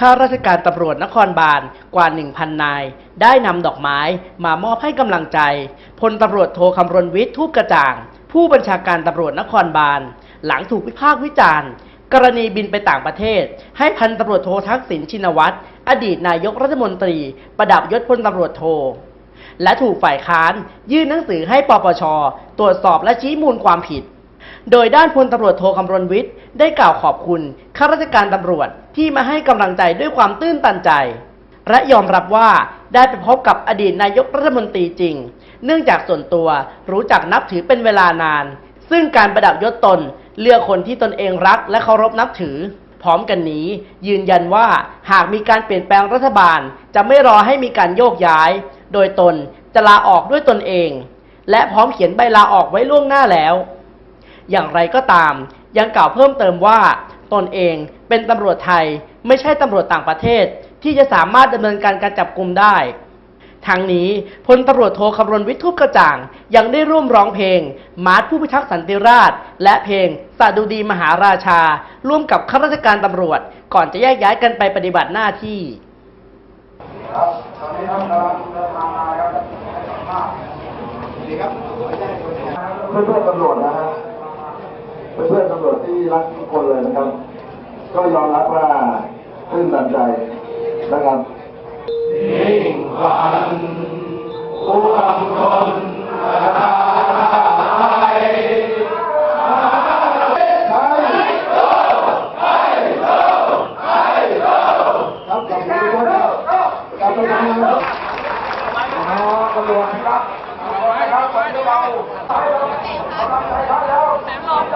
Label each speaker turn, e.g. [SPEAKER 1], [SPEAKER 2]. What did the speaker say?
[SPEAKER 1] ข้าราชการตำรวจนครบาลกว่า 1,000 นาย ได้นำดอกไม้มามอบให้กำลังใจพลตำรวจโทคำรณวิทย์ทูปกระจ่าง ผู้บัญชาการตำรวจนครบาล หลังถูกวิพากษ์วิจารณ์ กรณีบินไปต่างประเทศ ให้พันตำรวจโททักษิณชินวัตรอดีตนายกรัฐมนตรี ประดับยศพลตำรวจโท และถูกฝ่ายค้าน ยื่นหนังสือให้ปปช ตรวจสอบและชี้มูลความผิด โดยด้านพลตำรวจโทคำรณวิทย์ได้กล่าวขอบคุณข้าราชการตำรวจที่มาให้กำลังใจด้วยความตื้นตันใจ และยอมรับว่าได้ไปพบกับอดีตนายกรัฐมนตรีจริง เนื่องจากส่วนตัวรู้จักนับถือเป็นเวลานาน ซึ่งการประดับยศตนเลือกคนที่ตนเองรักและเคารพนับถือ พร้อมกันนี้ ยืนยันว่าหากมีการเปลี่ยนแปลงรัฐบาล จะไม่รอให้มีการโยกย้าย โดยตนจะลาออกด้วยตนเอง และพร้อมเขียนใบลาออกไว้ล่วงหน้าแล้ว อย่างไรก็ตาม ยังกล่าวเพิ่มเติมว่าตนเองเป็นตำรวจไทยไม่ใช่ตำรวจต่างประเทศ ที่จะสามารถดำเนินการการจับกลุ่มได้ทางนี้พลตำรวจโทคำรณวิทย์ทุบกระจ่าง ยังได้ร่วมร้องเพลง มาร์ชผู้พิทักษ์สันติราษฎร์และเพลงสาดุดีมหาราชา ร่วมกับข้าราชการตำรวจ ก่อนจะแยกย้ายกันไปปฏิบัติหน้าที่
[SPEAKER 2] ครับตอนนี้ท่านกำลังเดินทางมาครับดีครับเพื่อนตำรวจนะฮะ เพื่อนตำรวจที่รักทุกคนเลยนะครับ ก็ยอมรับว่าตื้นตันใจนะครับยิ่งกว่าผู้ทำคนไทยไทยครับขอบคุณทุกคนครับกลับไปครับอ๋อตำรวจครับตำรวจครับไปเราไปเรากำลังใจครับแล้ว